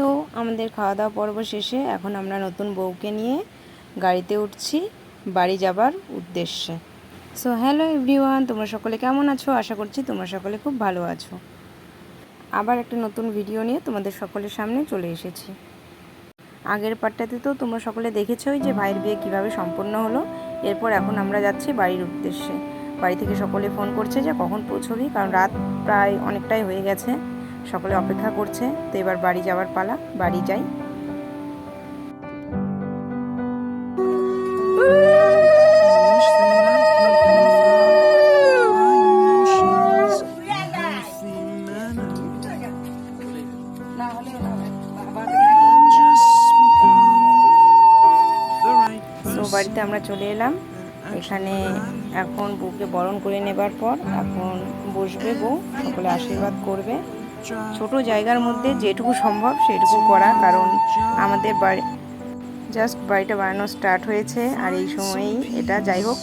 So আমাদের খাওয়া দাওয়া পর্ব শেষে এখন আমরা নতুন বউকে নিয়ে গাড়িতে উঠছি বাড়ি যাবার উদ্দেশ্যে। সো হ্যালো এভরিওয়ান, তোমরা সকলে কেমন আছো? আশা করছি তোমরা সকলে খুব ভালো আছো। আবার একটা নতুন ভিডিও নিয়ে তোমাদের সকলের সামনে চলে এসেছি। আগের পার্টটাতে তো তোমরা সকলে দেখেছই যে ভাইয়ের বিয়ে কীভাবে সম্পন্ন হলো। এরপর এখন আমরা যাচ্ছি বাড়ির উদ্দেশ্যে। বাড়ি থেকে সকলে ফোন করছে যে কখন পৌঁছবি, কারণ রাত প্রায় অনেকটাই হয়ে গেছে। সকলে অপেক্ষা করছে, তো এবার বাড়ি যাওয়ার পালা, বাড়ি যাই। বাড়িতে আমরা চলে এলাম। এখানে এখন বউকে বরণ করে নেবার পর এখন বসবে বউ, সকলে আশীর্বাদ করবে। ছোট জায়গার মধ্যে যেটুকু সম্ভব সেটুকু করা, কারণ আমাদের বাড়ি জাস্ট বাড়িটা বানানো স্টার্ট হয়েছে, আর এই সময়েই এটা যাই হোক,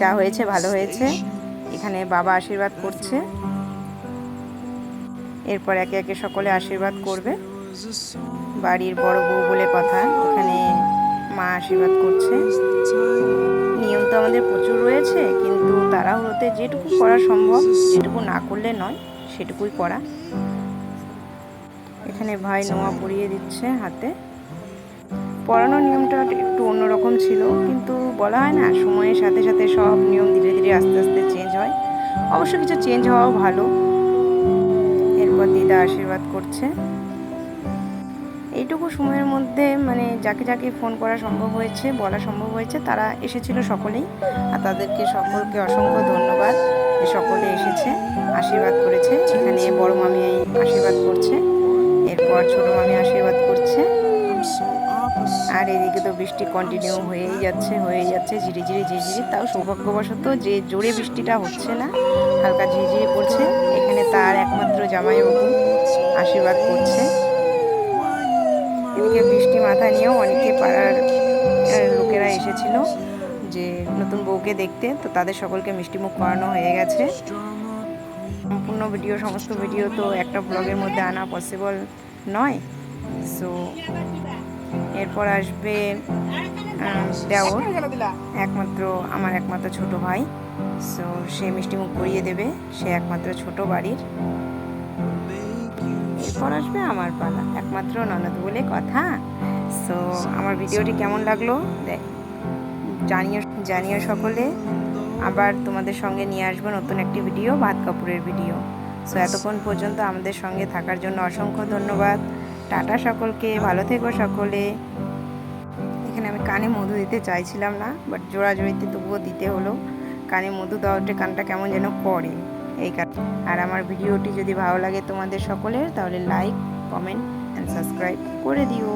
যা হয়েছে ভালো হয়েছে। এখানে বাবা আশীর্বাদ করছে। এরপর একে একে সকলে আশীর্বাদ করবে। বাড়ির বড় বউ বলে কথা, এখানে মা আশীর্বাদ করছে। নিয়ম তো আমাদের প্রচুর রয়েছে, কিন্তু তাড়াহুড়োতে যেটুকু করা সম্ভব, সেটুকু না করলে নয়। সেটুকুই করা। এখানে ভাই নোয়া পরিয়ে দিচ্ছে হাতে। পড়ানোর নিয়মটা একটু অন্যরকম ছিল কিন্তু বলা হয় না সময়ের সাথে সাথে সব নিয়ম ধীরে ধীরে আস্তে আস্তে চেঞ্জ হয়। অবশ্য কিছু চেঞ্জ হওয়াও ভালো। এরপর দিদা আশীর্বাদ করছে। এইটুকু সময়ের মধ্যে মানে যাকে যাকে ফোন করা সম্ভব হয়েছে, বলা সম্ভব হয়েছে, তারা এসেছিল সকলেই। আর তাদেরকে সকলকে অসংখ্য ধন্যবাদ। সকলে এসেছে, আশীর্বাদ করেছে। এখানে বড় মামি আশীর্বাদ করছে। এরপর ছোট মামি আশীর্বাদ করছে। আর এদিকে তো বৃষ্টি কন্টিনিউ হয়েই যাচ্ছে হয়েই যাচ্ছে ঝিরিঝিরি ঝিরিঝিরি তাও সৌভাগ্যবশত যে জোরে বৃষ্টিটা হচ্ছে না, হালকা ঝিরিঝিরি পড়ছে। এখানে তার একমাত্র জামাইবাবু আশীর্বাদ করছে। এদিকে বৃষ্টি মাথা নিয়েও অনেকে পাড়ার লোকেরা এসেছিল যে নতুন বউকে দেখতে। তো তাদের সকলকে মিষ্টিমুখ করানো হয়ে গেছে। সম্পূর্ণ ভিডিও, সমস্ত ভিডিও তো একটা ব্লগের মধ্যে আনা পসিবল নয়। সো এরপর আসবে দেওর। একমাত্র, আমার একমাত্র ছোট ভাই। সো সে মিষ্টিমুখ করিয়ে দেবে। সে একমাত্র ছোট বাড়ির। এরপর আসবে আমার পালা। একমাত্র ননদ বলে কথা। সো আমার ভিডিওটি কেমন লাগল? জানিও জানিও সকলে। আবার তোমাদের সঙ্গে নিয়ে আসব নতুন একটি ভিডিও ভাত কাপুরের ভিডিও। সো এতক্ষণ পর্যন্ত আমাদের সঙ্গে থাকার জন্য অসংখ্য ধন্যবাদ। টাটা সকলকে ভালো থেকো সকলে। এখানে আমি কানে মধু দিতে চাইছিলাম না বাট জোড়া জোড়াজোড়িতে তবুও দিতে হলো। কানে মধু দেওয়াতে কানটা কেমন যেন করে। এই কারণে আর আমার ভিডিওটি যদি ভালো লাগে তোমাদের সকলের, তাহলে লাইক কমেন্ট অ্যান্ড সাবস্ক্রাইব করে দিও।